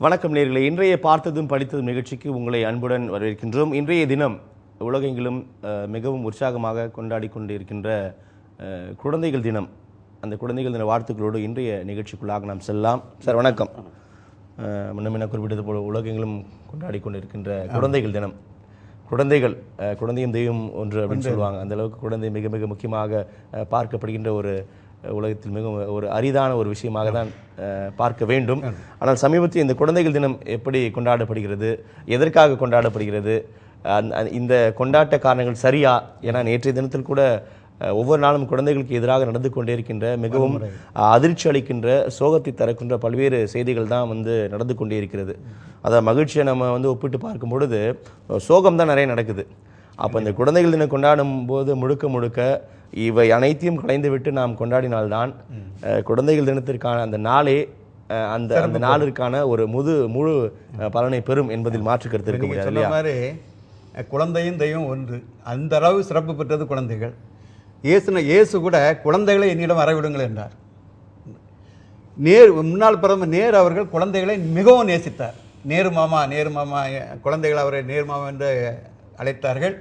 வணக்கம் நேர்களே. இன்றைய பார்த்ததும் படித்ததும் நிகழ்ச்சிக்கு உங்களை அன்புடன் வரவேற்கின்றோம். இன்றைய தினம் உலகெங்கிலும் மிகவும் உற்சாகமாக கொண்டாடி கொண்டிருக்கின்ற குழந்தைகள் தினம். அந்த குழந்தைகள் தின வாழ்த்துக்களோடு இன்றைய நிகழ்ச்சிக்குள்ளாக நாம் செல்லலாம். சார் வணக்கம். அஹ், முன்ன முன்ன குறிப்பிட்டது போல உலகெங்கிலும் கொண்டாடி கொண்டிருக்கின்ற குழந்தைகள் தினம். குழந்தைகள் குழந்தையும் தெய்வம் ஒன்று அப்படின்னு சொல்லுவாங்க. அந்த அளவுக்கு குழந்தை மிக மிக முக்கியமாக பார்க்கப்படுகின்ற ஒரு உலகத்தில் மிகவும் ஒரு அரிதான ஒரு விஷயமாக தான் பார்க்க வேண்டும். ஆனால் சமீபத்தில் இந்த குழந்தைகள் தினம் எப்படி கொண்டாடப்படுகிறது எதற்காக கொண்டாடப்படுகிறது இந்த கொண்டாட்ட காரணங்கள் சரியா? ஏன்னா நேற்றைய தினத்தில் கூட ஒவ்வொரு நாளும் குழந்தைகளுக்கு எதிராக நடந்து கொண்டே இருக்கின்ற மிகவும் அதிர்ச்சி அளிக்கின்ற சோகத்தை தரக்கின்ற பல்வேறு செய்திகள் தான் வந்து நடந்து கொண்டே இருக்கிறது. அதை மகிழ்ச்சியை நம்ம வந்து ஒப்பிட்டு பார்க்கும் பொழுது சோகம் தான் நிறைய நடக்குது. அப்போ இந்த குழந்தைகள் தினம் கொண்டாடும் போது முழுக்க முழுக்க இவை அனைத்தையும் கலைந்துவிட்டு நாம் கொண்டாடினால்தான் குழந்தைகள் தினத்திற்கான அந்த நாளே அந்த அந்த நாளிற்கான ஒரு முது முழு பலனை பெறும் என்பதில் மாற்று கருத்து இருக்க முடியாது இல்லையா? குழந்தையும் தெய்வம் ஒன்று. அந்த அளவு சிறப்பு பெற்றது குழந்தைகள். இயேசுன இயேசு கூட குழந்தைகளை என்னிடம் வரவிடுங்கள் என்றார். நேர் முன்னாள் பிரதமர் நேரு அவர்கள் குழந்தைகளை மிகவும் நேசித்தார். நேரு மாமா நேரு மாமா குழந்தைகள் அவரை நேரு மாமா என்று அழைத்தார்கள்.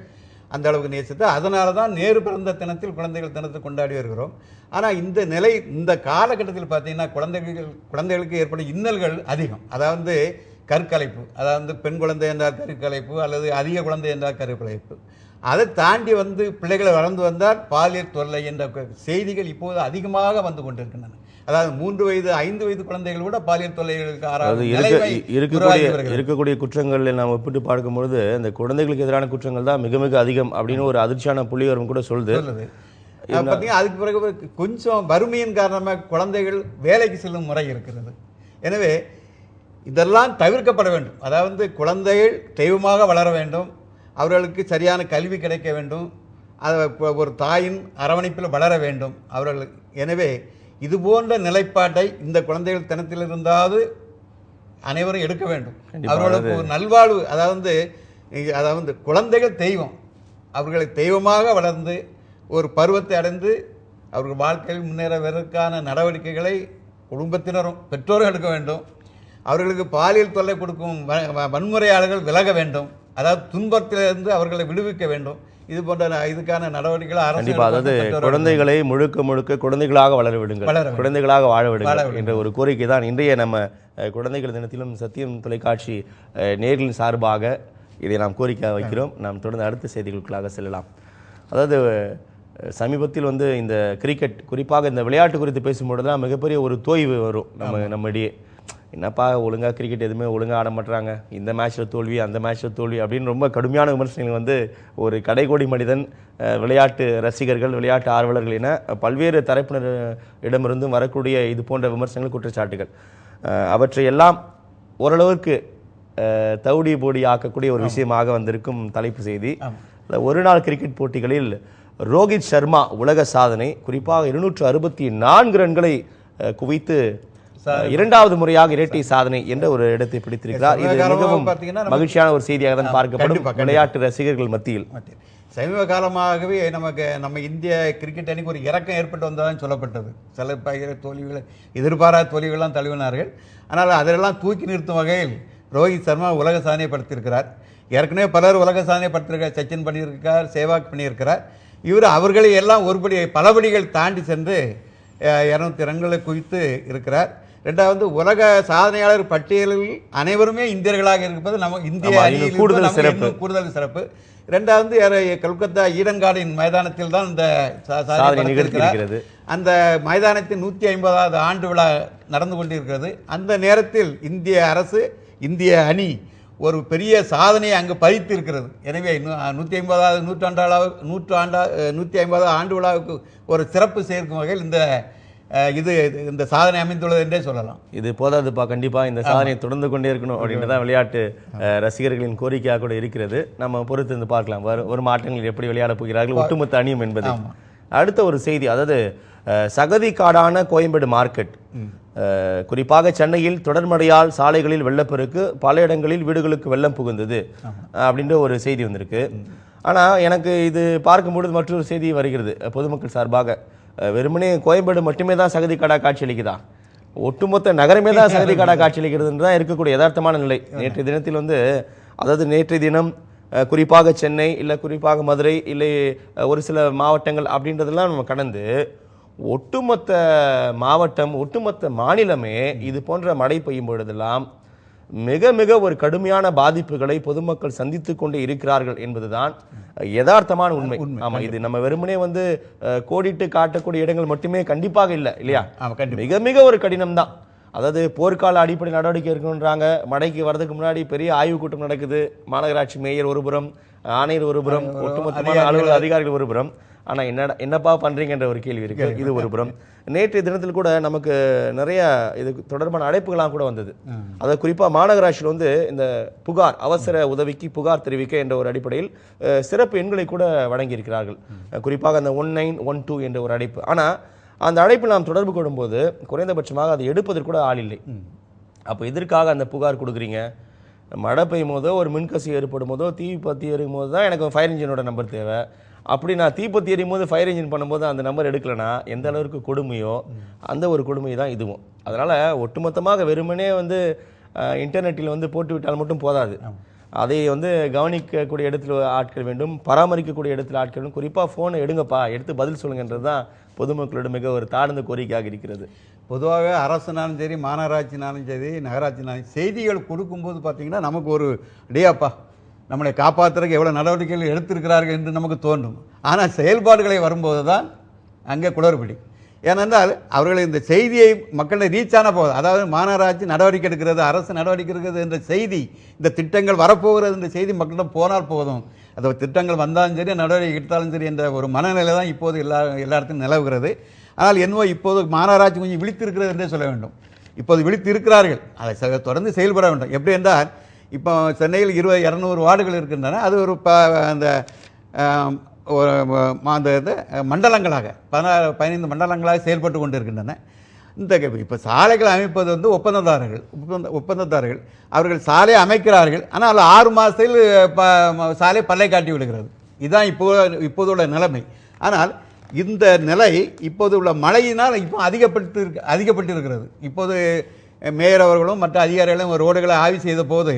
அந்த அளவுக்கு நேசித்து. அதனால தான் நேரு பிறந்த தினத்தில் குழந்தைகள் தினத்தை கொண்டாடி வருகிறோம். ஆனால் இந்த நிலை இந்த காலகட்டத்தில் பார்த்தீங்கன்னா குழந்தைகள் குழந்தைகளுக்கு ஏற்படும் இன்னல்கள் அதிகம். அதாவது கற்கலைப்பு அதாவது பெண் குழந்தை என்றால் கருக்கலைப்பு அல்லது அதிக குழந்தை என்றால் கருக்கலைப்பு. அதை தாண்டி வந்து பிள்ளைகளை வளர்ந்து வந்தால் பாலியல் தொல்லை என்ற செய்திகள் இப்போது அதிகமாக வந்து கொண்டிருக்கின்றன. அதாவது மூன்று வயது ஐந்து வயது குழந்தைகள் கூட பாலியல் தொல்லைகளுக்கு இருக்கக்கூடிய. இருக்கக்கூடிய குற்றங்களை நாம் ஒப்பிட்டு பார்க்கும்பொழுது இந்த குழந்தைகளுக்கு எதிரான குற்றங்கள் தான் மிக மிக அதிகம் அப்படின்னு ஒரு அதிர்ச்சியான புள்ளிவரம் கூட சொல்லுது. பார்த்தீங்கன்னா அதுக்கு பிறகு கொஞ்சம் வறுமையின் காரணமாக குழந்தைகள் வேலைக்கு செல்லும் முறை இருக்கிறது. எனவே இதெல்லாம் தவிர்க்கப்பட வேண்டும். அதாவது குழந்தைகள் தெய்வமாக வளர வேண்டும். அவர்களுக்கு சரியான கல்வி கிடைக்க வேண்டும். அது ஒரு தாயின் அரவணைப்பில் வளர வேண்டும் அவர்கள். எனவே இது போன்ற நிலைப்பாட்டை இந்த குழந்தைகள் தினத்தில் இருந்தாவது அனைவரும் எடுக்க வேண்டும். அவர்களுக்கு ஒரு நல்வாழ்வு அதாவது அதாவது குழந்தைகள் தெய்வம். அவர்களை தெய்வமாக வளர்ந்து ஒரு பருவத்தை அடைந்து அவர்கள் வாழ்க்கையில் முன்னேறுவதற்கான நடவடிக்கைகளை குடும்பத்தினரும் பெற்றோரும் எடுக்க வேண்டும். அவர்களுக்கு பாலியல் தொல்லை கொடுக்கும் வன்முறையாளர்கள் விலக வேண்டும். அதாவது துன்பத்திலிருந்து அவர்களை விடுவிக்க வேண்டும். இது போன்ற இதுக்கான நடவடிக்கைகளை அரசு கண்டிப்பா எடுக்க அதாவது குழந்தைகளை முழுக்க முழுக்க குழந்தைகளாக வளர விடுங்கள். குழந்தைகளாக வாழ விடுங்கள். என்ற ஒரு கோரிக்கை தான் இன்றைய நம்ம குழந்தைகள் தினத்திலும் சத்தியம் தொலைக்காட்சி நேர்களின் சார்பாக இதை நாம் கோரிக்கை வைக்கிறோம். நாம் தொடர்ந்து அடுத்த செய்திகளுக்குள்ளாக செல்லலாம். அதாவது சமீபத்தில் வந்து இந்த கிரிக்கெட் குறிப்பாக இந்த விளையாட்டு குறித்து பேசும்பொழுதுலாம் மிகப்பெரிய ஒரு தோய்வு வரும். நம்ம நம்மிடையே. என்னப்பா ஒழுங்கா கிரிக்கெட் எதுவுமே ஒழுங்கா ஆட மாட்றாங்க? இந்த மேட்ச்ல தோல்வி அந்த மேட்ச்ல தோல்வி அப்படின்னு ரொம்ப கடுமையான விமர்சனங்கள் வந்து ஒரு கடைகோடி மனிதன் விளையாட்டு ரசிகர்கள் விளையாட்டு ஆர்வலர்கள் என பல்வேறு தரப்பினர் இடமிருந்தும் வரக்கூடிய இது போன்ற விமர்சனங்கள் குற்றச்சாட்டுகள். அவற்றை எல்லாம் ஓரளவுக்கு தவிடி போடி ஆக்கக்கூடிய ஒரு விஷயமாக வந்திருக்கும் தலைப்பு செய்தி. ஒரு நாள் கிரிக்கெட் போட்டிகளில் ரோஹித் சர்மா உலக சாதனை குறிப்பாக இருநூற்று அறுபத்தி நான்கு ரன்களை குவித்து இரண்டாவது முறையாக இரட்டை சாதனை என்ற ஒரு இடத்தை பிடித்திருக்கிறார். இது மிகவும் மகிழ்ச்சியான ஒரு செய்தியாக தான் பார்க்கப்படும். விளையாட்டு ரசிகர்கள் மத்தியில். சமீப காலமாகவே நமக்கு நம்ம இந்திய கிரிக்கெட் அணிக்கு ஒரு இறக்கம் ஏற்பட்டு வந்ததாக சொல்லப்பட்டது. சில பகிர தோல்விகளை எதிர்பாராத தோல்விகள்லாம் தழுவினார்கள். ஆனால் அதெல்லாம் தூக்கி நிறுத்தும் வகையில் ரோஹித் சர்மா உலக சாதனை படுத்தியிருக்கிறார் ஏற்கனவே பலர் உலக சாதனை படுத்திருக்கார் சச்சின் பண்ணியிருக்கார் சேவாக் பண்ணியிருக்கிறார். இவர் அவர்களை எல்லாம் ஒருபடி பலபடிகள் தாண்டி சென்று இரநூத்தி ரன்களை குவித்து இருக்கிறார். ரெண்டாவது உலக சாதனையாளர் பட்டியலில் அனைவருமே இந்தியர்களாக இருப்பது நம்ம இந்திய அணியில் கூடுதல் சிறப்பு. கூடுதல் சிறப்பு இரண்டாவது யாரு- கல்கத்தா ஈடன் கார்டன் மைதானத்தில் தான் இந்த சாதனை. நிகழ்த்தியிருக்கிறது. அந்த மைதானத்தின் நூற்றி ஐம்பதாவது ஆண்டு விழா நடந்து கொண்டிருக்கிறது அந்த நேரத்தில் இந்திய அரசு இந்திய அணி ஒரு பெரிய சாதனையை அங்கு பதித்து இருக்கிறது எனவே நூற்றி ஐம்பதாவது நூற்றாண்டாளாவு நூற்றாண்டா நூற்றி ஐம்பதாவது ஆண்டு விழாவுக்கு ஒரு சிறப்பு சேர்க்கும் வகையில் இந்த இது இந்த சாதனை அமைந்துள்ளது என்றே சொல்லலாம். இது போதாதுப்பா கண்டிப்பா இந்த சாதனையை தொடர்ந்து கொண்டே இருக்கணும் அப்படின்ட்டு தான் விளையாட்டு ரசிகர்களின் கோரிக்கையாக கூட இருக்கிறது. நம்ம பொறுத்து இருந்து பார்க்கலாம். வரும் வரும் ஆட்டங்களில் எப்படி விளையாடப் போகிறார்கள் ஒட்டுமொத்த அணியும் என்பது. அடுத்த ஒரு செய்தி அதாவது சகதி காடான கோயம்பேடு மார்க்கெட். குறிப்பாக சென்னையில் தொடர்மழையால் சாலைகளில் வெள்ளப்பெருக்கு பல இடங்களில் வீடுகளுக்கு வெள்ளம் புகுந்தது அப்படின்ற ஒரு செய்தி வந்திருக்கு. ஆனா எனக்கு இது பார்க்கும்பொழுது மற்றொரு செய்தி வருகிறது. பொதுமக்கள் சார்பாக வெறுமனே கோயம்பேடு மட்டுமே தான் சகதி கடா காட்சி அளிக்குதா ஒட்டுமொத்த நகரமே தான் சகதி காடா காட்சியளிக்கிறதுன்னு தான் இருக்கக்கூடிய யதார்த்தமான நிலை. நேற்றைய தினத்தில் வந்து அதாவது நேற்றைய தினம் குறிப்பாக சென்னை இல்லை குறிப்பாக மதுரை இல்லை ஒரு சில மாவட்டங்கள் அப்படின்றதெல்லாம் நம்ம கடந்து ஒட்டுமொத்த மாவட்டம் ஒட்டுமொத்த மாநிலமே இது போன்ற மழை பெய்யும் பொழுதெல்லாம் மிக மிக ஒரு கடுமையான பாதிப்புகளை பொதுமக்கள் சந்தித்துக் கொண்டு இருக்கிறார்கள் என்பதுதான் யதார்த்தமான உண்மை. ஆமா இது நம்ம வெறுமனே வந்து கோடிட்டு காட்டக்கூடிய இடங்கள் மட்டுமே கண்டிப்பாக இல்லை இல்லையா? மிக மிக ஒரு கடினம் தான் அதாவது போர்க்கால அடிப்படை நடவடிக்கை இருக்குன்றாங்க. மழைக்கு வர்றதுக்கு முன்னாடி பெரிய ஆய்வுக் கூட்டம் நடக்குது. மாநகராட்சி மேயர் ஒருபுறம் ஆணையர் ஒருபுறம் ஒட்டுமொத்தமான அலுவலக அதிகாரிகள் ஒருபுறம் ஆனா என்ன என்னப்பா பண்றீங்கன்ற ஒரு கேள்வி இருக்கு. இது ஒரு புறம். நேற்றைய தினத்தில் கூட நமக்கு நிறைய இது தொடர்பான அழைப்புகள்லாம் கூட வந்தது. அதாவது குறிப்பா மாநகராட்சியில் வந்து இந்த புகார் அவசர உதவிக்கு புகார் தெரிவிக்க என்ற ஒரு அடிப்படையில் சிறப்பு எண்களை கூட வழங்கியிருக்கிறார்கள். குறிப்பாக அந்த ஒன் நைன் ஒன் டூ என்ற ஒரு அழைப்பு. ஆனா அந்த அழைப்பில் நாம் தொடர்பு கொள்ளும்போது குறைந்தபட்சமாக அதை எடுப்பதற்கு கூட ஆள் இல்லை. அப்போ எதற்காக அந்த புகார் கொடுக்குறீங்க? மழை பெய்யும் போதோ ஒரு மின்கசி ஏற்படும் போதோ தீ பற்றி எரியும் போது தான் எனக்கு ஃபயர் இன்ஜினோட நம்பர் தேவை. அப்படி நான் தீப்பத்தி எரியும் போது ஃபயர் இன்ஜின் பண்ணும்போது அந்த நம்பர் எடுக்கலைன்னா எந்த அளவுக்கு கொடுமையோ அந்த ஒரு கொடுமை தான் இதுவும். அதனால் ஒட்டுமொத்தமாக வெறுமனே வந்து இன்டர்நெட்டில் வந்து போட்டு விட்டால் மட்டும் போதாது. அதை வந்து கவனிக்கக்கூடிய இடத்துல ஆட்கள் வேண்டும் பராமரிக்கக்கூடிய இடத்துல ஆட்கள் வேண்டும். குறிப்பாக ஃபோனை எடுங்கப்பா எடுத்து பதில் சொல்லுங்கன்றது தான் பொதுமக்களோட மிக ஒரு தாழ்ந்த கோரிக்கையாக இருக்கிறது. பொதுவாக அரசுனாலும் சரி மாநகராட்சினாலும் சரி நகராட்சினாலும் செய்திகள் கொடுக்கும்போது பார்த்தீங்கன்னா நமக்கு ஒரு டேப்பா நம்மளை காப்பாற்றுறதுக்கு எவ்வளோ நடவடிக்கைகள் எடுத்திருக்கிறார்கள் என்று நமக்கு தோன்றும். ஆனால் செயல்பாடுகளை வரும்போது தான் அங்கே குளறுபடி. ஏனென்றால் அவர்கள் இந்த செய்தியை மக்களை ரீச் ஆன போகுது அதாவது மாநகராட்சி நடவடிக்கை எடுக்கிறது அரசு நடவடிக்கை எடுக்கிறது என்ற செய்தி இந்த திட்டங்கள் வரப்போகிறது என்ற செய்தி மக்களிடம் போனால் போதும். அந்த திட்டங்கள் வந்தாலும் சரி நடவடிக்கை எடுத்தாலும் சரி என்ற ஒரு மனநிலை தான் இப்போது எல்லா எல்லா இடத்துலையும் நிலவுகிறது. ஆனால் என்னவோ இப்போது மாநகராட்சி கொஞ்சம் விழித்திருக்கிறது என்றே சொல்ல வேண்டும். இப்போது விழித்து இருக்கிறார்கள் அதை தொடர்ந்து செயல்பட வேண்டும். எப்படி என்றால் இப்போ சென்னையில் இருபது இரநூறு வார்டுகள் இருக்கின்றன. அது ஒரு ப அந்த ஒரு அந்த இது மண்டலங்களாக பதினாறு பதினைந்து மண்டலங்களாக செயல்பட்டு கொண்டு இருக்கின்றன இந்த இப்போ சாலைகள் அமைப்பது வந்து ஒப்பந்ததாரர்கள் ஒப்பந்த ஒப்பந்ததாரர்கள். அவர்கள் சாலை அமைக்கிறார்கள். ஆனால் ஆறு மாதத்தில் ப சாலை பல்லை காட்டி விடுகிறது. இதுதான் இப்போ இப்போது உள்ள நிலைமை. ஆனால் இந்த நிலை இப்போது உள்ள மழையினால் இப்போ அதிகப்பட்டு அதிகப்பட்டிருக்கிறது. அதிகப்பட்டு இருக்கிறது இப்போது மேயர் அவர்களும் மற்ற அதிகாரிகளும் ரோடுகளை ஆய்வு செய்த போது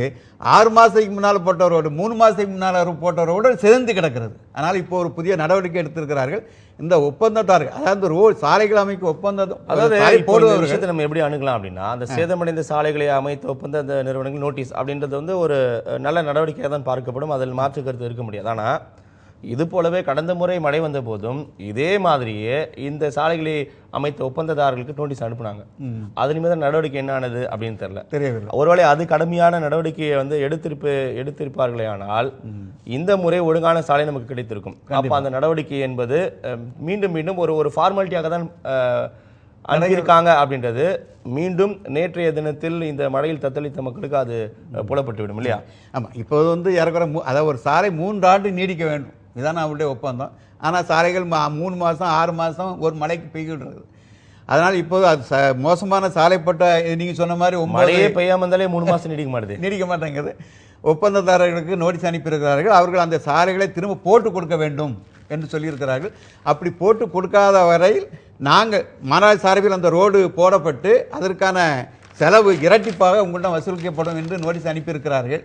ஆறு மாதத்துக்கு முன்னால் போட்ட ரோடு மூணு மாதத்துக்கு முன்னால் போட்ட ரோடு சிதைந்து கிடக்கிறது. ஆனால் இப்போ ஒரு புதிய நடவடிக்கை எடுத்திருக்கிறார்கள். இந்த ஒப்பந்தத்தார்கள் அதாவது ரோடு சாலைகள் அமைக்க ஒப்பந்தம் அதாவது போடுபவர்கள் விஷயத்தை நம்ம எப்படி அணுகலாம் அப்படின்னா அந்த சேதமடைந்த சாலைகளை அமைத்த ஒப்பந்த அந்த நிறுவனங்கள் நோட்டீஸ் அப்படின்றது வந்து ஒரு நல்ல நடவடிக்கையாக தான் பார்க்கப்படும். அதில் மாற்று கருத்து இருக்க முடியாது. ஆனா இது போலவே கடந்த முறை மழை வந்த போதும் இதே மாதிரியே இந்த சாலைகளை அமைத்த ஒப்பந்ததாரர்களுக்கு நோட்டீஸ் அனுப்புனாங்க. அது நிமிடம் நடவடிக்கை என்ன ஆனது அப்படின்னு தெரியல. தெரியவில்லை. ஒருவேளை அது கடுமையான நடவடிக்கையை வந்து எடுத்திருப்பு எடுத்திருப்பார்களே ஆனால் இந்த முறை ஒழுங்கான சாலை நமக்கு கிடைத்திருக்கும். அப்ப அந்த நடவடிக்கை என்பது மீண்டும் மீண்டும் ஒரு ஒரு ஃபார்மாலிட்டியாக தான் அணுகியிருக்காங்க அப்படின்றது மீண்டும் நேற்றைய தினத்தில் இந்த மழையில் தத்தளித்த மக்களுக்கு அது புலப்பட்டு விடும் இல்லையா? ஆமாம் இப்போது வந்து ஏறக்குறை மூ அதாவது ஒரு சாலை மூன்றாண்டு நீடிக்க வேண்டும். இதான் அவருடைய ஒப்பந்தம். ஆனால் சாலைகள் மா- மூணு மாதம் ஆறு மாதம் ஒரு மழைக்கு பெய்கின்றது. அதனால் இப்போது அது ச- மோசமான சாலைப்பட்ட நீங்கள் சொன்ன மாதிரி மழையே பெய்யாம இருந்தாலே மூணு மாசம் நீடிக்க மாட்டுது. நீடிக்க மாட்டேங்குது. ஒப்பந்ததாரர்களுக்கு நோட்டீஸ் அனுப்பியிருக்கிறார்கள். அவர்கள் அந்த சாலைகளை திரும்ப போட்டு கொடுக்க வேண்டும் என்று சொல்லியிருக்கிறார்கள். அப்படி போட்டு கொடுக்காத வரையில் நாங்கள் மாநகராட்சி சார்பில் அந்த ரோடு போடப்பட்டு அதற்கான செலவு இரட்டிப்பாக உங்களிடம் வசூலிக்கப்படும் என்று நோட்டீஸ் அனுப்பியிருக்கிறார்கள்.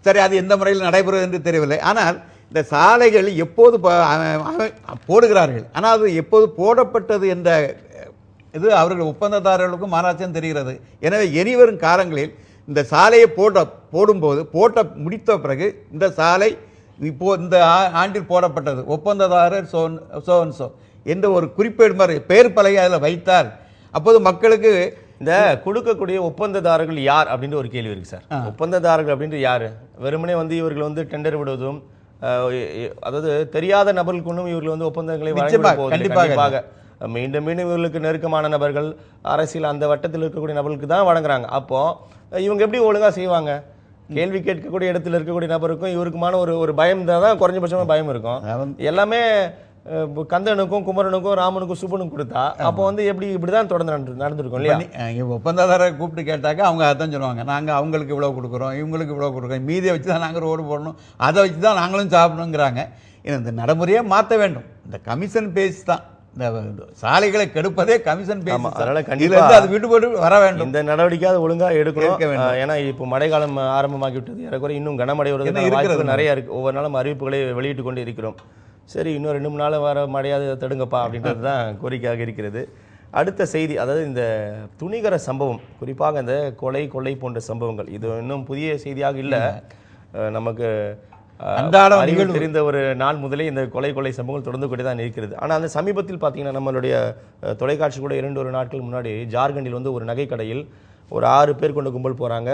சரி அது எந்த முறையில் நடைபெறுவது என்று தெரியவில்லை. ஆனால் இந்த சாலைகள் எப்போது போடுகிறார்கள்? ஆனால் அது எப்போது போடப்பட்டது என்ற இது அவர்கள் ஒப்பந்ததாரர்களுக்கும் மாநகராட்சியும் தெரிகிறது. எனவே இனிவரும் காலங்களில் இந்த சாலையை போட்ட போடும்போது போட்ட முடித்த பிறகு இந்த சாலை இப்போ இந்த ஆ- ஆண்டில் போடப்பட்டது. ஒப்பந்ததாரர் சோன் சோன் சோ என்ற ஒரு குறிப்பேடு மாதிரி பெயர் பலகை அதில் வைத்தால் அப்போது மக்களுக்கு இந்த கொடுக்கக்கூடிய ஒப்பந்ததாரர்கள் யார்? அப்படின்ற ஒரு கேள்வி இருக்கு சார். ஒப்பந்ததாரர்கள் அப்படின்ற யாரு? வெறுமனே வந்து இவர்கள் வந்து டெண்டர் விடுவதும் அதாவது தெரியாத நபர்களுக்கு ஒன்றும் இவர்கள் வந்து ஒப்பந்தங்களை. கண்டிப்பாக. மீண்டும் மீண்டும் இவர்களுக்கு நெருக்கமான நபர்கள் அரசியல் அந்த வட்டத்தில் இருக்கக்கூடிய நபர்களுக்கு தான் வழங்குறாங்க அப்போ இவங்க எப்படி ஒழுங்கா செய்வாங்க கேள்வி கேட்கக்கூடிய இடத்துல இருக்கக்கூடிய நபருக்கும் இவருக்குமான ஒரு ஒரு பயம் தான் குறைஞ்சபட்சமா பயம் இருக்கும் எல்லாமே கந்தனுக்கும் குமரனுக்கும் ராமனுக்கும் சுபனுக்கும் கொடுத்தா அப்போ வந்து எப்படி இப்படிதான் தொடர்ந்து நடந்து- நடந்திருக்கும் இல்லையா? ஒப்பந்ததாரரை கூப்பிட்டு கேட்டாக்க அவங்க அதான் சொல்லுவாங்க. நாங்கள் அவங்களுக்கு இவ்வளோ கொடுக்குறோம் இவங்களுக்கு இவ்வளோ கொடுக்குறோம். மீதியை வச்சு தான் நாங்கள் ரோடு போடணும் அதை வச்சு தான் நாங்களும் சாப்பிடணுங்கிறாங்க. இந்த நடைமுறையை மாற்ற வேண்டும். இந்த கமிஷன் பேஸ் தான். இந்த சாலைகளை கெடுப்பதே கமிஷன் பேசி ஆமா, அதனால இதுல கண்டிப்பா இருந்து அது விடுபட்டு வர வேண்டும். இந்த நடவடிக்கையாவது ஒழுங்கா எடுக்கணும். எடுக்க வேண்டும். அஹ், ஏன்னா இப்போ மழைக்காலம் ஆரம்பமாகி விட்டது ஏறக்குறைய இன்னும் கனமழை வாய்ப்புகள் நிறைய இருக்கு. ஒவ்வொரு நாளும் அறிவிப்புகளை வெளியிட்டு கொண்டு இருக்கிறோம். சரி இன்னும் ரெண்டு மூணு நாள் வர மழையாவது தடுங்கப்பா அப்படின்றது தான் கோரிக்கையாக இருக்கிறது. அடுத்த செய்தி அதாவது இந்த துணிகர சம்பவம் குறிப்பாக இந்த கொலை கொள்ளை போன்ற சம்பவங்கள் இது இன்னும் புதிய செய்தியாக இல்லை. நமக்கு அஹ், அன்றாடம் அறிவு நிகழ்வு. தெரிந்த ஒரு நாள் முதலே இந்த கொலை கொலை சம்பவங்கள் தொடர்ந்து கொண்டே தான் இருக்கிறது. ஆனால் அந்த சமீபத்தில் பார்த்தீங்கன்னா நம்மளுடைய தொலைக்காட்சி கூட இரண்டு ஒரு நாட்கள் முன்னாடி ஜார்க்கண்டில் வந்து ஒரு நகைக்கடையில் ஒரு ஆறு பேர் கொண்ட கும்பல் போகிறாங்க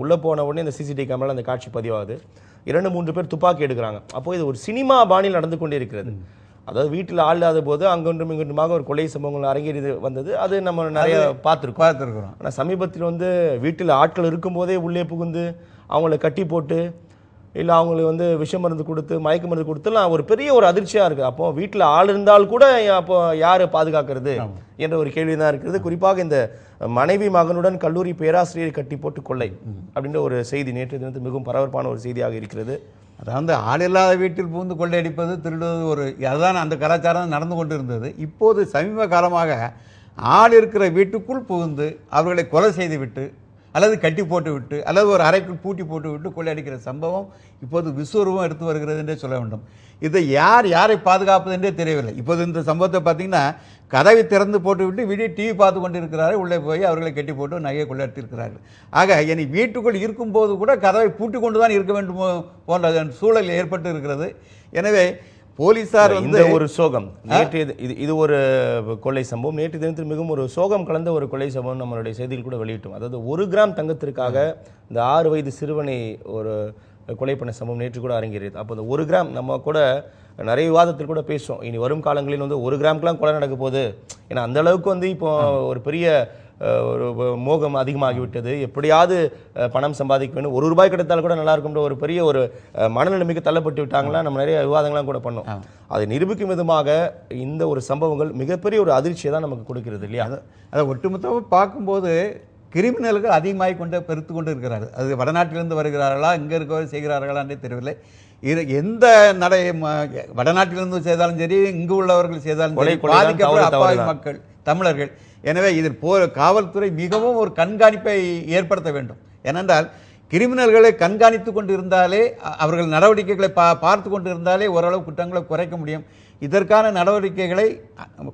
உள்ளே போன உடனே இந்த சிசிடிவி கேமரா அந்த காட்சி பதிவாகுது. இரண்டு மூன்று பேர் துப்பாக்கி எடுக்கிறாங்க. அப்போ இது ஒரு சினிமா பாணியில் நடந்து கொண்டே இருக்கிறது. அதாவது வீட்டில் ஆள் இல்லாத போது அங்கொன்றும் இங்கொன்றுமாக ஒரு கொலை சம்பவங்கள் அரங்கேறி வந்தது. அது நம்ம நிறைய பார்த்துருக்கோம். பார்த்துருக்குறோம். ஆனால் சமீபத்தில் வந்து வீட்டில் ஆட்கள் இருக்கும்போதே உள்ளே புகுந்து அவங்கள கட்டி போட்டு இல்லை அவங்களுக்கு வந்து விஷ மருந்து கொடுத்து மயக்க மருந்து கொடுத்துலாம் ஒரு பெரிய ஒரு அதிர்ச்சியாக இருக்குது அப்போ வீட்டில் ஆள் இருந்தால் கூட அப்போ யார் பாதுகாக்கிறது என்ற ஒரு கேள்வி தான் இருக்கிறது. குறிப்பாக இந்த மனைவி மகனுடன் கல்லூரி பேராசிரியரை கட்டி போட்டு கொள்ளை அப்படின்ற ஒரு செய்தி நேற்று தினத்து மிகவும் பரபரப்பான ஒரு செய்தியாக இருக்கிறது. அதாவது ஆள் இல்லாத வீட்டில் புகுந்து கொள்ளையடிப்பது திருடுவது ஒரு அதுதான் அந்த கலாச்சாரம் நடந்து கொண்டு இருந்தது இப்போது சமீப காலமாக ஆள் இருக்கிற வீட்டுக்குள் புகுந்து அவர்களை கொலை செய்து விட்டு அல்லது கட்டி போட்டு விட்டு அல்லது ஒரு அறைக்குள் பூட்டி போட்டு விட்டு கொள்ளையடிக்கிற சம்பவம் இப்போது விஸ்வரூபம் எடுத்து வருகிறது என்றே சொல்ல வேண்டும். இதை யார் யாரை பாதுகாப்பது என்றே தெரியவில்லை. இப்போது இந்த சம்பவத்தை பார்த்தீங்கன்னா கதவை திறந்து போட்டு விட்டு விடிய டிவி பார்த்து கொண்டு உள்ளே போய் அவர்களை கட்டி போட்டு நகையை கொள்ளையடித்திருக்கிறார்கள் ஆக இனி வீட்டுக்குள் இருக்கும்போது கூட கதவை பூட்டி கொண்டு தான் இருக்க வேண்டும் போன்ற சூழல் ஏற்பட்டு இருக்கிறது. எனவே போலீசார் வந்து இந்த ஒரு சோகம். நேற்றைய தி- இது இது ஒரு கொள்ளை சம்பவம். நேற்று தினத்தில் மிகவும் ஒரு சோகம் கலந்த ஒரு கொள்ளை சம்பவம் நம்மளுடைய செய்தியில் கூட வெளியிட்டோம். அதாவது ஒரு கிராம் தங்கத்திற்காக இந்த ஆறு வயது சிறுவனை ஒரு கொலை பண்ண சம்பவம் நேற்று கூட அரங்கேறியது. அப்போ இந்த ஒரு கிராம் நம்ம கூட நிறைய விவாதத்தில் கூட பேசுவோம். இனி வரும் காலங்களில் வந்து ஒரு கிராம்க்குலாம் கொலை நடக்க போகுது. ஏன்னா அந்த அளவுக்கு வந்து இப்போ ஒரு பெரிய ஒரு மோகம் அதிகமாகிவிட்டது. எப்படியாவது பணம் சம்பாதிக்க வேண்டும் ஒரு ரூபாய் கிடைத்தால் கூட நல்லா இருக்கும்ன்ற ஒரு பெரிய ஒரு மனநிலைமைக்கு தள்ளப்பட்டு விட்டாங்களா? நம்ம நிறைய விவாதங்கள்லாம் கூட பண்ணோம். அதை நிரூபிக்கும் விதமாக இந்த ஒரு சம்பவங்கள் மிகப்பெரிய ஒரு அதிர்ச்சியை தான் நமக்கு கொடுக்கிறது இல்லையா? அதை ஒட்டுமொத்தமாக பார்க்கும்போது கிரிமினல்கள் அதிகமாகி கொண்டு பெருத்து கொண்டு இருக்கிறார்கள். அது வடநாட்டிலிருந்து வருகிறார்களா இங்கே இருக்கவர் செய்கிறார்களா என்றே தெரியவில்லை. இது எந்த நடை வடநாட்டிலிருந்து செய்தாலும் சரி இங்கு உள்ளவர்கள் செய்தாலும் சரி பாதிக்கப்பட்ட. மக்கள் தமிழர்கள். எனவே இதில் போ காவல்துறை மிகவும் ஒரு கண்காணிப்பை ஏற்படுத்த வேண்டும். ஏனென்றால் கிரிமினல்களை கண்காணித்து கொண்டு இருந்தாலே அவர்கள் நடவடிக்கைகளை பா பார்த்து கொண்டு இருந்தாலே ஓரளவு குற்றங்களை குறைக்க முடியும். இதற்கான நடவடிக்கைகளை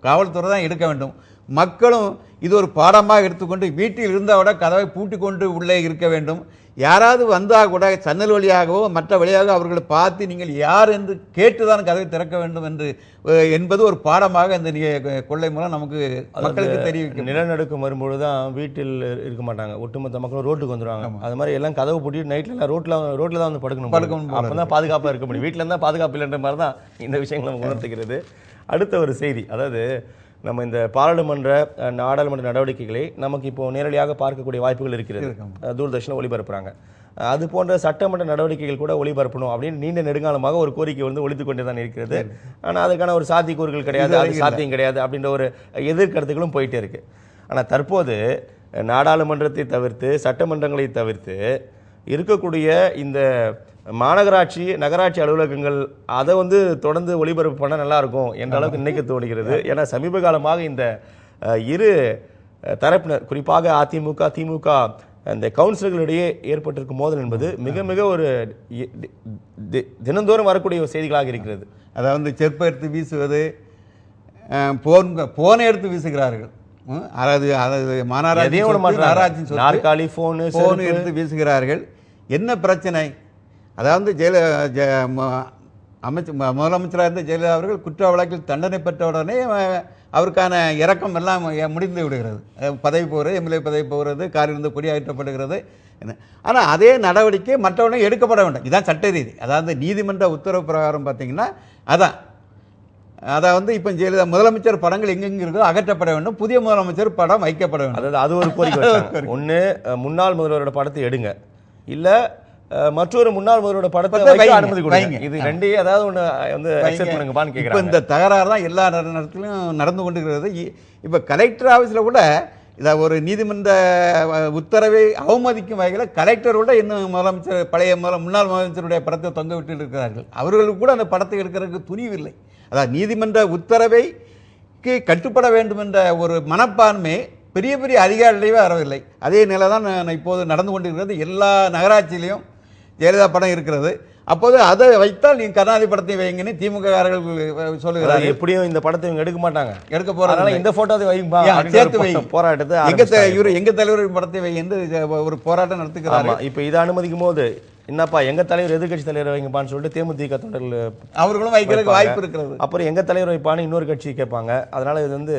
காவல்துறை தான் எடுக்க வேண்டும். மக்களும் இது ஒரு பாடமாக எடுத்துக்கொண்டு வீட்டில் இருந்தால் விட கதவை பூட்டி கொண்டு உள்ளே இருக்க வேண்டும். யாராவது வந்தால் கூட சன்னல் வழியாகவோ மற்ற வழியாக அவர்களை பார்த்து நீங்கள் யார் என்று கேட்டுதான் கதவை திறக்க வேண்டும் என்று என்பது ஒரு பாடமாக இந்த கொள்ளை மூலம் நமக்கு மக்களுக்கு தெரிவிக்கும். நிலநடுக்கம் வரும்பொழுது தான் வீட்டில் இருக்க மாட்டாங்க. ஒட்டுமொத்த மக்களும் ரோட்டுக்கு வந்துருவாங்க. அது மாதிரி எல்லாம் கதவு பூட்டிட்டு நைட்ல எல்லாம் ரோட்ல ரோட்ல தான் வந்து படுக்கணும் படுக்கணும் போல. அப்பதான் பாதுகாப்பா இருக்க முடியும். வீட்ல இருந்தா பாதுகாப்பு இல்லைன்ற மாதிரி தான் இந்த விஷயங்கள் நமக்கு உணர்த்துகிறது. அடுத்த ஒரு செய்தி. அதாவது நம்ம இந்த பாராளுமன்ற நாடாளுமன்ற நடவடிக்கைகளை நமக்கு இப்போ நேரடியாக பார்க்கக்கூடிய வாய்ப்புகள் இருக்கிறது. அஹ், தூர்தர்ஷனில் ஒளிபரப்புறாங்க. அது போன்ற சட்டமன்ற நடவடிக்கைகள் கூட ஒளிபரப்பணும் அப்படின்னு நீண்ட நெடுங்காலமாக ஒரு கோரிக்கை வந்து ஒழித்து கொண்டே தான் இருக்கிறது. ஆனால் அதுக்கான ஒரு சாத்தியக்கூறுகள் கிடையாது அது சாத்தியம் கிடையாது அப்படின்ற ஒரு எதிர்கருத்துக்களும் போயிட்டே இருக்கு. ஆனால் தற்போது நாடாளுமன்றத்தை தவிர்த்து சட்டமன்றங்களை தவிர்த்து இருக்கக்கூடிய இந்த மாநகராட்சி நகராட்சி அலுவலகங்கள் அதை வந்து தொடர்ந்து ஒளிபரப்பு பண்ண நல்லா இருக்கும் என்ற அளவுக்கு நினைக்க தோணுகிறது ஏன்னா சமீப காலமாக இந்த இரு தரப்பினர் குறிப்பாக அதிமுக திமுக அந்த கவுன்சிலர்களிடையே ஏற்பட்டிருக்கும் மோதல் என்பது மிக மிக ஒரு தினந்தோறும் வரக்கூடிய ஒரு செய்திகளாக இருக்கிறது. அதாவது செருப்பை எடுத்து வீசுவது போன் போனை எடுத்து வீசுகிறார்கள். அதாவது அதாவது மாநகராட்சி நாற்காலி, phone செருப்பு. எடுத்து வீசுகிறார்கள். என்ன பிரச்சனை? அதாவது ஜெயல ஜெ- அமைச்ச முதலமைச்சராக இருந்த ஜெயலலிதா அவர்கள் குற்ற வழக்கில் தண்டனை பெற்ற உடனே அவருக்கான இறக்கம் எல்லாம் முடிந்து விடுகிறது. பதவி போகிறது எம்எல்ஏ பதவி போகிறது காரிலிருந்து கொடியேற்றப்படுகிறது ஆனால் அதே நடவடிக்கை மற்றவனை எடுக்கப்பட வேண்டும். இதான் சட்ட ரீதி. அதாவது நீதிமன்ற உத்தரவு பிரகாரம் பார்த்தீங்கன்னா அதான். அதாவது இப்போ ஜெயலலிதா முதலமைச்சர் படங்கள் எங்கெங்க இருக்கோ அகற்றப்பட வேண்டும். புதிய முதலமைச்சர் படம் வைக்கப்பட வேண்டும். அதாவது அது ஒரு கோரிக்கை அஹ், முன்னாள் முதல்வரோட படத்தை எடுங்க. இல்ல மற்றொரு முன்னாள் முதல்வரோட படத்தை அனுமதி கொடுங்க. இது ரெண்டையும் ஏதாவது ஒண்ணு வந்து அக்செப்ட் பண்ணுங்கப்பான்னு இப்போ கேக்குறாங்க. இந்த தகராறு தான் எல்லா நேரத்திலும் நடந்து கொண்டிருக்கிறது. இப்போ கலெக்டர் ஆஃபீஸில் கூட இதை ஒரு நீதிமன்ற உத்தரவை அவமதிக்கும் வகையில் கலெக்டர் கூட இன்னும் முதலமைச்சர் பழைய முதல முன்னாள் முதலமைச்சருடைய படத்தை தொங்க விட்டு இருக்கிறார்கள். அவர்களுக்கு கூட அந்த படத்தை எடுக்கிறதுக்கு துணிவில்லை. அதாவது நீதிமன்ற உத்தரவை அரசுக்கு கட்டுப்பட வேண்டும் என்ற ஒரு மனப்பான்மை பெரிய பெரிய அதிகாரிகளே வரவில்லை. அதே நிலை தான் நான் இப்போது நடந்து கொண்டிருக்கிறது. எல்லா நகராட்சியிலையும் ஜெயலலிதா படம் இருக்கிறது அப்போது அதை வைத்தால் நீங்க கருணாநிதி படத்தை வைங்கன்னு திமுக காரர்கள் அதாவது சொல்லுகிறார்கள் எப்படியும் இந்த படத்தை இவங்க எடுக்க மாட்டாங்க எடுக்க போறாங்க இந்த போட்டோவை அப்படின்னு சேர்த்து ஒரு வை. போ- போராட்டத்தை எங்க. இவரு எங்க தலைவர் படத்தை வை என்று ஒரு போராட்டம் நடத்துகிறார்கள் ஆமா இப்ப இதை அனுமதிக்கும் போது என்னப்பா எங்க தலைவர் எதிர்க்கட்சி தலைவர் வைங்கப்பான்னு சொல்லிட்டு தேமுதிக தொண்டர்கள் அவர்களும் வைக்கிறதுக்கு. வாய்ப்பு இருக்கிறது அப்புறம் எங்க தலைவர் வைப்பான்னு இன்னொரு கட்சி கேட்பாங்க அதனால இது வந்து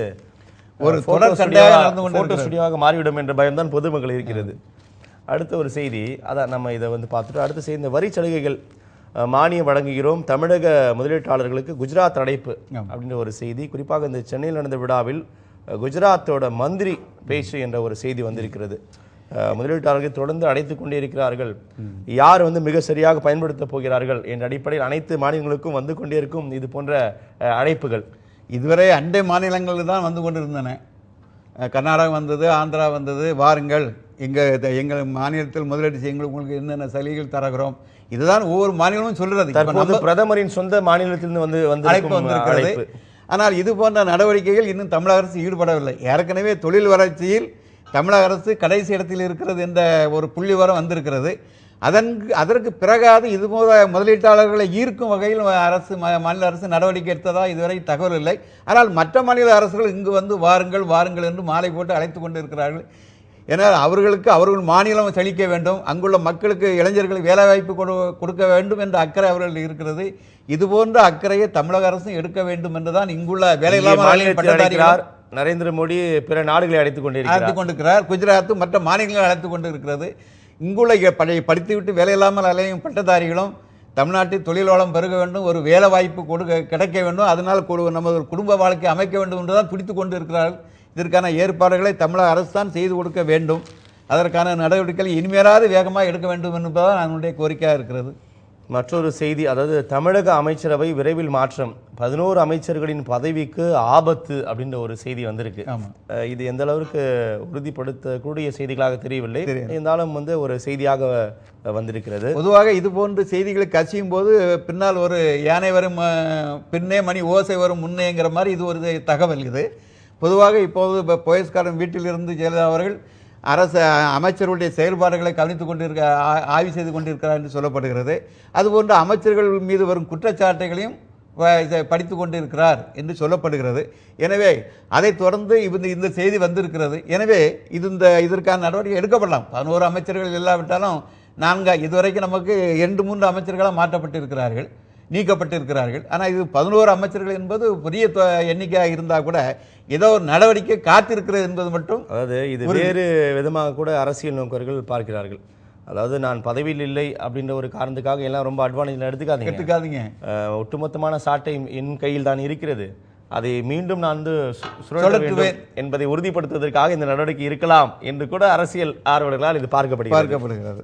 ஒரு தொடர் சண்டையாக நடந்து கொண்டிருக்கிறது. ஸ்டுடியோவாக மாறிவிடும் என்ற பயம்தான் பொதுமக்கள் இருக்கிறது அடுத்த ஒரு செய்தி அதான் நம்ம இதை வந்து பார்த்துட்டு அடுத்த செய்தி இந்த வரி சலுகைகள் மானியம் வழங்குகிறோம் தமிழக முதலீட்டாளர்களுக்கு குஜராத் அடைப்பு அப்படின்ற ஒரு செய்தி. குறிப்பாக இந்த சென்னையில் நடந்த விழாவில் குஜராத்தோட மந்திரி பேச்சு என்ற ஒரு செய்தி வந்திருக்கிறது. முதலீட்டாளர்கள் தொடர்ந்து அடைத்துக் கொண்டே இருக்கிறார்கள். யார் வந்து மிக சரியாக பயன்படுத்த போகிறார்கள் என்ற அடிப்படையில் அனைத்து மாநிலங்களுக்கும் வந்து கொண்டே இருக்கும் இது போன்ற அழைப்புகள். இதுவரை அண்டை மாநிலங்களில் தான் வந்து கொண்டிருந்தன. அஹ் கர்நாடகம் வந்தது ஆந்திரா வந்தது வாருங்கள். எங்கள் எங்கள் மாநிலத்தில் முதலீடு செய்யுங்கள் உங்களுக்கு என்னென்ன சலுகைகள் தரகிறோம்? இதுதான் ஒவ்வொரு மாநிலமும் சொல்றது. இப்ப தற்போது பிரதமரின் சொந்த மாநிலத்திலிருந்து வந்து வந்து அழைப்பு வந்திருக்கிறது. ஆனால் இது போன்ற நடவடிக்கைகள் இன்னும் தமிழக அரசு ஈடுபடவில்லை. ஏற்கனவே தொழில் வளர்ச்சியில் தமிழக அரசு கடைசி இடத்தில் இருக்கிறது என்ற ஒரு புள்ளி வரம் வந்திருக்கிறது. அதன் அதற்கு பிறகாவது இது போல முதலீட்டாளர்களை ஈர்க்கும் வகையில் அரசு மாநில அரசு நடவடிக்கை எடுத்ததா இதுவரை தகவல் இல்லை. ஆனால் மற்ற மாநில அரசுகள் இங்கு வந்து வாருங்கள் வாருங்கள் என்று மாலை போட்டு அழைத்து கொண்டு இருக்கிறார்கள் ஏன்னா அவர்களுக்கு அவர்கள் மாநிலம் செழிக்க வேண்டும். அங்குள்ள மக்களுக்கு இளைஞர்களுக்கு வேலைவாய்ப்பு கொடு கொடுக்க வேண்டும் என்ற அக்கறை அவர்கள் இருக்கிறது. இது போன்ற அக்கறையை தமிழக அரசும் எடுக்க வேண்டும் என்றுதான் இங்குள்ள இங்கே வேலையில்லாமல் நரேந்திர மோடி பிற நாடுகளை அழைத்துக் கொண்டிருக்கிறார். அழைத்து கொண்டிருக்கிறார். குஜராத் மற்ற மாநிலங்கள் அழைத்து கொண்டு இருக்கிறது இங்குள்ள பழைய படித்துவிட்டு வேலையில்லாமல் அலையும் பட்டதாரிகளும் தமிழ்நாட்டில் தொழில் வளம் பெருக வேண்டும் ஒரு வேலை வாய்ப்பு கொடுக்க கிடைக்க வேண்டும். அதனால் நமது குடும்ப வாழ்க்கை அமைக்க வேண்டும் என்றுதான் துடித்து கொண்டு இருக்கிறார்கள் இதற்கான ஏற்பாடுகளை தமிழக அரசு தான் செய்து கொடுக்க வேண்டும். அதற்கான நடவடிக்கைகள் இனிமேலாவது வேகமாக எடுக்க வேண்டும் என்பதுதான் என்னுடைய கோரிக்கையாக இருக்கிறது. மற்றொரு செய்தி அதாவது தமிழக அமைச்சரவை விரைவில் மாற்றம். பதினோரு அமைச்சர்களின் பதவிக்கு ஆபத்து அப்படின்ற ஒரு செய்தி வந்திருக்கு. இது எந்த அளவுக்கு உறுதிப்படுத்தக்கூடிய செய்திகளாக தெரியவில்லை. இருந்தாலும் வந்து ஒரு செய்தியாக வந்திருக்கிறது. பொதுவாக இது போன்ற செய்திகளை கசியும் போது பின்னால் ஒரு யானை வரும் பின்னே மணி ஓசை வரும் முன்னேங்கிற மாதிரி இது ஒரு தகவல் இது. பொதுவாக இப்போது இப்போ போயஸ்காரன் வீட்டிலிருந்து ஜெயலலிதா அவர்கள் அரசு அமைச்சர்களுடைய செயல்பாடுகளை கவனித்து கொண்டிருக்க ஆய்வு செய்து கொண்டிருக்கிறார் என்று சொல்லப்படுகிறது. அதுபோன்று அமைச்சர்கள் மீது வரும் குற்றச்சாட்டுகளையும் படித்து கொண்டிருக்கிறார் என்று சொல்லப்படுகிறது. எனவே அதைத் தொடர்ந்து இந்த இந்த செய்தி வந்திருக்கிறது. எனவே இது இந்த இதற்கான நடவடிக்கை எடுக்கப்படலாம். பதினோரு அமைச்சர்கள் இல்லாவிட்டாலும் நான்கு இதுவரைக்கும் நமக்கு இரண்டு மூன்று அமைச்சர்களாக மாற்றப்பட்டிருக்கிறார்கள் நீக்கப்பட்டிருக்கிறார்கள். ஆனால் இது பதினோரு அமைச்சர்கள் என்பது பெரிய தொ- எண்ணிக்கையாக இருந்தால் கூட ஏதோ ஒரு நடவடிக்கை காத்திருக்கிறது என்பது மட்டும் அதாவது இது வேறு விதமாக கூட அரசியல் நோக்கர்கள் பார்க்கிறார்கள். அதாவது நான் பதவியில் இல்லை அப்படின்ற ஒரு காரணத்துக்காக எல்லாம் ரொம்ப அட்வான்டேஜ் எடுத்துக்காதீங்க. எடுத்துக்காதீங்க. ஒட்டுமொத்தமான சாட்டை என் கையில் தான் இருக்கிறது. அதை மீண்டும் நான் வந்து சுழற்றுவேன். என்பதை உறுதிப்படுத்துவதற்காக இந்த நடவடிக்கை இருக்கலாம் என்று கூட அரசியல் ஆர்வலர்களால் இது பார்க்கப்படுகிறது. பார்க்கப்படுகிறது.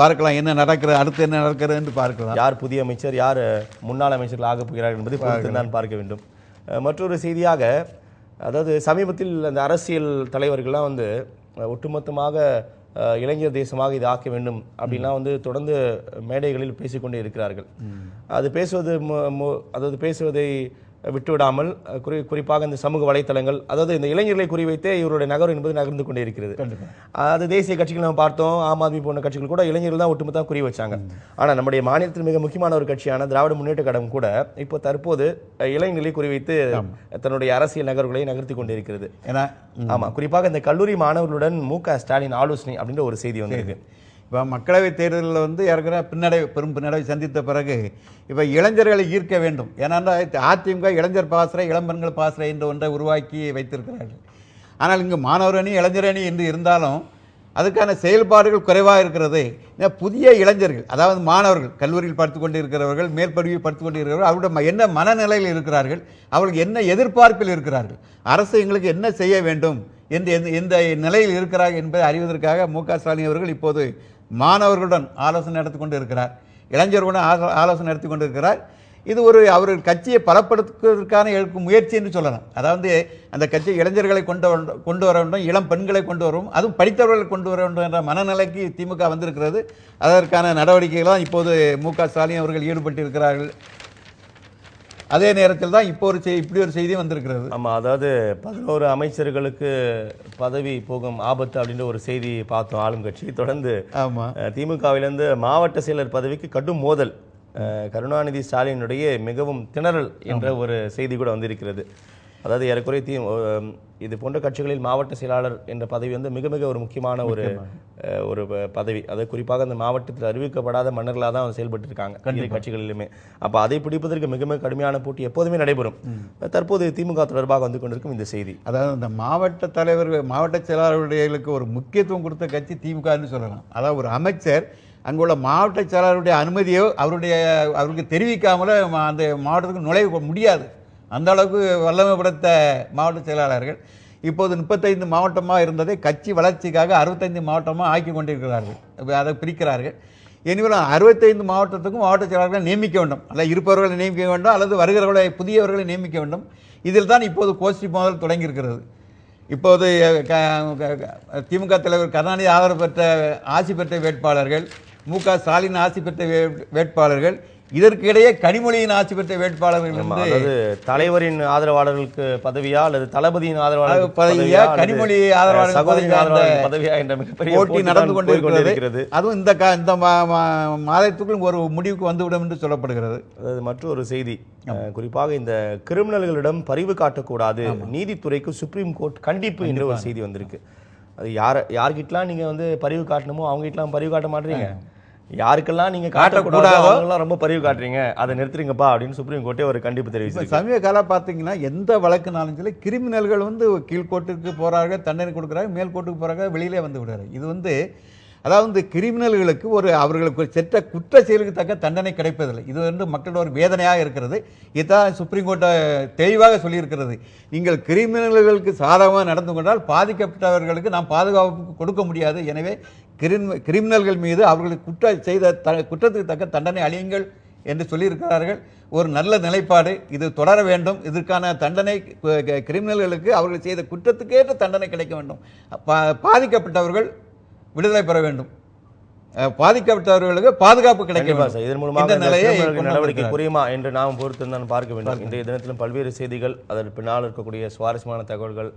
பார்க்கலாம் என்ன நடக்கிறது அடுத்து என்ன நடக்கிறது என்று பார்க்கலாம். யார் புதிய அமைச்சர் யார் முன்னாள் அமைச்சர்கள் ஆகப் போகிறார்கள் என்பதை பொறுத்து தான் பார்க்க வேண்டும். மற்றொரு செய்தியாக அதாவது சமீபத்தில் அந்த அரசியல் தலைவர்கள்லாம் வந்து ஒட்டுமொத்தமாக இளைஞர் தேசமாக இது ஆக்க வேண்டும் அப்படின்லாம் வந்து தொடர்ந்து மேடைகளில் பேசிக்கொண்டே இருக்கிறார்கள். அது பேசுவது அதாவது பேசுவதை விட்டுவிடாமல் குறி குறிப்பாக இந்த சமூக வலைத்தளங்கள் அதாவது இந்த இளைஞர்களை குறிவைத்தே இவருடைய நகரம் என்பது நகர்ந்து கொண்டே இருக்கிறது அது தேசிய கட்சிகள் நம்ம பார்த்தோம் ஆம் ஆத்மி போன்ற கட்சிகள் கூட இளைஞர்கள் தான் ஒட்டுமொத்தம் குறி வச்சாங்க. ஆனா நம்முடைய மாநிலத்தில் மிக முக்கியமான ஒரு கட்சியான திராவிட முன்னேற்ற கழகம் கூட இப்போ தற்போது இளைஞர்களை குறிவைத்து தன்னுடைய அரசியல் நகர்வுகளை நகர்த்தி கொண்டிருக்கிறது ஏன்னா ஆமா குறிப்பாக இந்த கல்லூரி மாணவர்களுடன் மு க ஸ்டாலின் ஆலோசனை அப்படின்ற ஒரு செய்தி வந்திருக்கு. இப்போ மக்களவைத் தேர்தலில் வந்து ஏற்கனவே பின்னடை பெரும் பின்னடை சந்தித்த பிறகு இப்போ இளைஞர்களை ஈர்க்க வேண்டும். ஏன்னா அதிமுக இளைஞர் பாசறை இளம்பெண்கள் பாசறை என்ற ஒன்றை உருவாக்கி வைத்திருக்கிறார்கள். ஆனால் இங்கு மாணவர் அணி இளைஞர் அணி என்று இருந்தாலும் அதுக்கான செயல்பாடுகள் குறைவாக இருக்கிறது. இந்த புதிய இளைஞர்கள் அதாவது மாணவர்கள் கல்லூரியில் படித்து கொண்டு இருக்கிறவர்கள் மேற்படிவில் படித்து கொண்டு இருக்கிறவர்கள் அவருடைய என்ன மனநிலையில் இருக்கிறார்கள் அவர்கள் என்ன எதிர்பார்ப்பில் இருக்கிறார்கள் அரசு எங்களுக்கு என்ன செய்ய வேண்டும் என்று எந்த- எந்த நிலையில் இருக்கிறார்கள் என்பதை அறிவதற்காக மு க ஸ்டாலின் அவர்கள் இப்போது மாணவர்களுடன் ஆலோசனை நடத்தி கொண்டு இருக்கிறார் இளைஞர்களுடன் ஆலோ- ஆலோசனை நடத்தி கொண்டு இருக்கிறார் இது ஒரு அவர் கட்சியை பலப்படுத்துவதற்கான எடுக்கும் முயற்சி என்று சொல்லலாம். அதாவது அந்த கட்சி இளைஞர்களை கொண்டு கொண்டு வர வேண்டும் இளம் பெண்களை கொண்டு வரும் அதுவும் படித்தவர்களை கொண்டு வர வேண்டும் என்ற மனநிலைக்கு திமுக வந்திருக்கிறது. அதற்கான நடவடிக்கைகள் தான் இப்போது மு க ஸ்டாலின் அவர்கள் ஈடுபட்டிருக்கிறார்கள். அதே நேரத்தில் தான் இப்போ ஒரு செய்தி இப்படி ஒரு செய்தி வந்திருக்கிறது. ஆமா அதாவது பதினோரு அமைச்சர்களுக்கு பதவி போகும் ஆபத்து அப்படின்ற ஒரு செய்தி பார்த்தோம் ஆளும் கட்சி தொடர்ந்து. ஆமா. அஹ், திமுகவிலிருந்து மாவட்ட செயலர் பதவிக்கு கடும் மோதல். கருணாநிதி ஸ்டாலினுடைய மிகவும் திணறல் என்ற ஒரு செய்தி கூட வந்திருக்கிறது. அதாவது ஏறக்குறைய தி இது போன்ற கட்சிகளில் மாவட்ட செயலாளர் என்ற பதவி வந்து மிக மிக ஒரு முக்கியமான ஒரு ஒரு பதவி. அது குறிப்பாக அந்த மாவட்டத்தில் அறிவிக்கப்படாத மன்னர்களாக தான் செயல்பட்டு இருக்காங்க இரு கட்சிகளிலுமே. அப்ப அதை பிடிப்பதற்கு மிக மிக கடுமையான போட்டி எப்போதுமே நடைபெறும். தற்போது திமுக தொடர்பாக வந்து கொண்டிருக்கும் இந்த செய்தி. அதாவது இந்த மாவட்ட தலைவர்கள் மாவட்ட செயலாளர்களுக்கு ஒரு முக்கியத்துவம் கொடுத்த கட்சி திமுகன்னு சொல்லலாம். அதாவது ஒரு அமைச்சர் அங்குள்ள மாவட்ட செயலாளருடைய அனுமதியோ அவருடைய அவருக்கு தெரிவிக்காமல அந்த மாவட்டத்துக்கு நுழைய முடியாது. அந்த அளவுக்கு வல்லமை படைத்த மாவட்ட செயலாளர்கள் இப்போது முப்பத்தைந்து மாவட்டமாக இருந்ததை கட்சி வளர்ச்சிக்காக அறுபத்தைந்து மாவட்டமாக ஆக்கி கொண்டிருக்கிறார்கள். அதை பிரிக்கிறார்கள். இனிமேல் அறுபத்தைந்து மாவட்டத்துக்கும் மாவட்ட செயலாளர்களை நியமிக்க வேண்டும். அல்ல இருப்பவர்களை நியமிக்க வேண்டும் அல்லது வருகிறவர்களை புதியவர்களை நியமிக்க வேண்டும். இதில் தான் இப்போது கோஷ்டி மோதல் தொடங்கியிருக்கிறது. இப்போது க- க- திமுக தலைவர் கருணாநிதி ஆதரவு பெற்ற ஆசி பெற்ற வேட்பாளர்கள் மு க ஸ்டாலின் ஆசி பெற்ற வே- வேட்பாளர்கள் இதற்கிடையே கனிமொழியின் ஆட்சி பெற்ற வேட்பாளர்கள் அதாவது தலைவரின் ஆதரவாளர்களுக்கு பதவியா அல்லது தளபதியின் ஆதரவாளர்களுக்கு பதவியா, கனிமொழி அஹ், ஆதரவாளருக்கு சகோதரியின் பதவியா, என்ற மிகப்பெரிய போட்டி நடந்து கொண்டிருக்கிறது. அதுவும் இந்த இந்த மாதத்துக்குள் ஒரு முடிவுக்கு வந்துவிடும் என்று சொல்லப்படுகிறது. அதாவது மற்றொரு செய்தி. குறிப்பாக இந்த கிரிமினல்களிடம் பரிவு காட்டக்கூடாது. நீதித்துறைக்கு சுப்ரீம் கோர்ட் கண்டிப்பு என்ற ஒரு செய்தி வந்திருக்கு. அது யார யார்கிட்டலாம் நீங்க வந்து பரிவு காட்டணுமோ அவங்க கிட்டலாம் பரிவு காட்ட மாட்டீங்க. யாருக்கெல்லாம் நீங்க காட்டக்கூடாதோ அவங்கெல்லாம் ரொம்ப பரிவு காட்டுறீங்க. அதை நிறுத்துறீங்கப்பா அப்படின்னு சுப்ரீம் கோர்ட்டே ஒரு கண்டிப்பு தெரிவிச்சிருக்கு. சமீப காலம் பார்த்தீங்கன்னா எந்த வழக்குனாலும் சரி கிரிமினல்கள் வந்து கீழ்கோர்ட்டுக்கு போறாங்க தண்டனை கொடுக்குறாங்க மேல் கோர்ட்டுக்கு போறாங்க வெளியிலே வந்து விடுறாங்க இது வந்து அதாவது கிரிமினல்களுக்கு ஒரு அவர்களுக்கு செற்ற குற்ற செயலுக்கு தக்க தண்டனை கிடைப்பதில்லை. இது வந்து மக்களோட ஒரு வேதனையாக இருக்கிறது. இதுதான் சுப்ரீம் கோர்ட்டை தெளிவாக சொல்லியிருக்கிறது. நீங்கள் கிரிமினல்களுக்கு சாதகமாக நடந்து கொண்டால் பாதிக்கப்பட்டவர்களுக்கு நாம் பாதுகாப்பு கொடுக்க முடியாது. எனவே கிரிமி கிரிமினல்கள் மீது அவர்களுக்கு குற்ற செய்த த குற்றத்துக்கு தக்க தண்டனை அழியுங்கள் என்று சொல்லியிருக்கிறார்கள். ஒரு நல்ல நிலைப்பாடு. இது தொடர வேண்டும். இதற்கான தண்டனை கிரிமினல்களுக்கு அவர்கள் செய்த குற்றத்துக்கேற்ற தண்டனை கிடைக்க வேண்டும். பா- பாதிக்கப்பட்டவர்கள் விடுதலை பெற வேண்டும். பாதிக்கப்பட்டவர்களுக்கு பாதுகாப்பு கிடைக்க கண்டிப்பா வேண்டும். சார். இதன் மூலமாக நடவடிக்கை. குறையுமா என்று நாம் பொறுத்து தான் பார்க்க வேண்டும். இன்றைய தினத்திலும் பல்வேறு செய்திகள் அதன் பின்னால் இருக்கக்கூடிய சுவாரஸ்யமான தகவல்கள்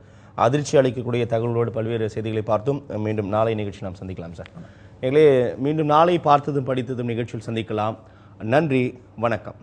அதிர்ச்சி அளிக்கக்கூடிய தகவல்களோடு பல்வேறு செய்திகளை பார்த்தும் மீண்டும் நாளை நிகழ்ச்சி நாம் சந்திக்கலாம் சார். எங்களே மீண்டும் நாளை பார்த்ததும் படித்ததும் நிகழ்ச்சியில் சந்திக்கலாம். நன்றி வணக்கம்.